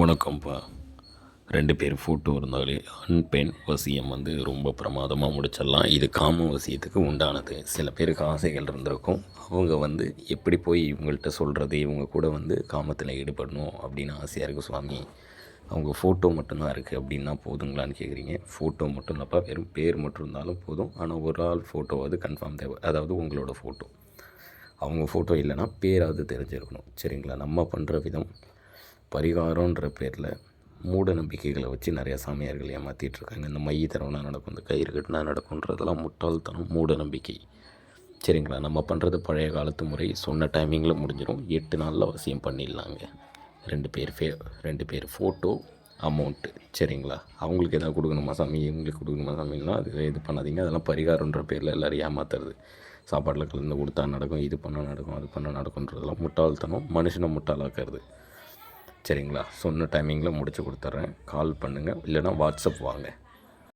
வணக்கம்ப்பா. ரெண்டு பேர் ஃபோட்டோ இருந்தாலே ஆண் பெண் வசியம் வந்து ரொம்ப பிரமாதமாக முடிச்சிடலாம். இது காம வசியத்துக்கு உண்டானது. சில பேருக்கு ஆசைகள் இருந்திருக்கும். அவங்க வந்து எப்படி போய் இவங்கள்ட்ட சொல்கிறது இவங்க கூட வந்து காமத்தில் ஈடுபடணும் அப்படின்னு ஆசையாக இருக்குது சுவாமி. அவங்க ஃபோட்டோ மட்டும்தான் இருக்குது அப்படின்னா போதுங்களான்னு கேட்குறீங்க ஃபோட்டோ மட்டும் இல்லைப்பா. வெறும் பேர் மட்டும் இருந்தாலும் போதும். ஆனால் ஒரு ஆள் ஃபோட்டோவாவது கன்ஃபார்ம் தேவை. அதாவது உங்களோட ஃபோட்டோ அவங்க ஃபோட்டோ இல்லைன்னா பேராவது தெரிஞ்சிருக்கணும். சரிங்களா? நம்ம பண்ணுற விதம் பரிகாரன்ற பேரில் மூட நம்பிக்கைகளை வச்சு நிறையா சாமியார்கள் ஏமாற்றிட்டு இருக்காங்க இந்த மைய தரவுனா நடக்கும் இந்த கயிறு கட்டினா நடக்கும்ன்றதெல்லாம் முட்டாள்தனம் மூட நம்பிக்கை. சரிங்களா? நம்ம பண்ணுறது பழைய காலத்து முறை சொன்ன டைமிங்கில் முடிஞ்சிடும் எட்டு நாளில் அவசியம் பண்ணிடலாங்க. ரெண்டு பேர் ஃபே ரெண்டு பேர் ஃபோட்டோ அமௌண்ட்டு சரிங்களா? அவங்களுக்கு எதாவது கொடுக்கணுமா சாமி? இவங்களுக்கு கொடுக்கணுமா சாமிலாம் அது இது பண்ணாதீங்க. அதெல்லாம் பரிகாரன்ற பேரில் எல்லோரும் ஏமாத்துறது. சாப்பாட்டில் கலந்து கொடுத்தா நடக்கும் இது பண்ணால் நடக்கும் அது பண்ணால் நடக்கும்ன்றதெல்லாம் முட்டாள்தனம் மனுஷனை முட்டாளாக்குறது. சரிங்களா? சொன்ன டைமிங்கில் முடிச்சு கொடுத்துட்றேன். கால் பண்ணுங்கள் இல்லைனா வாட்ஸ்அப் வாங்க.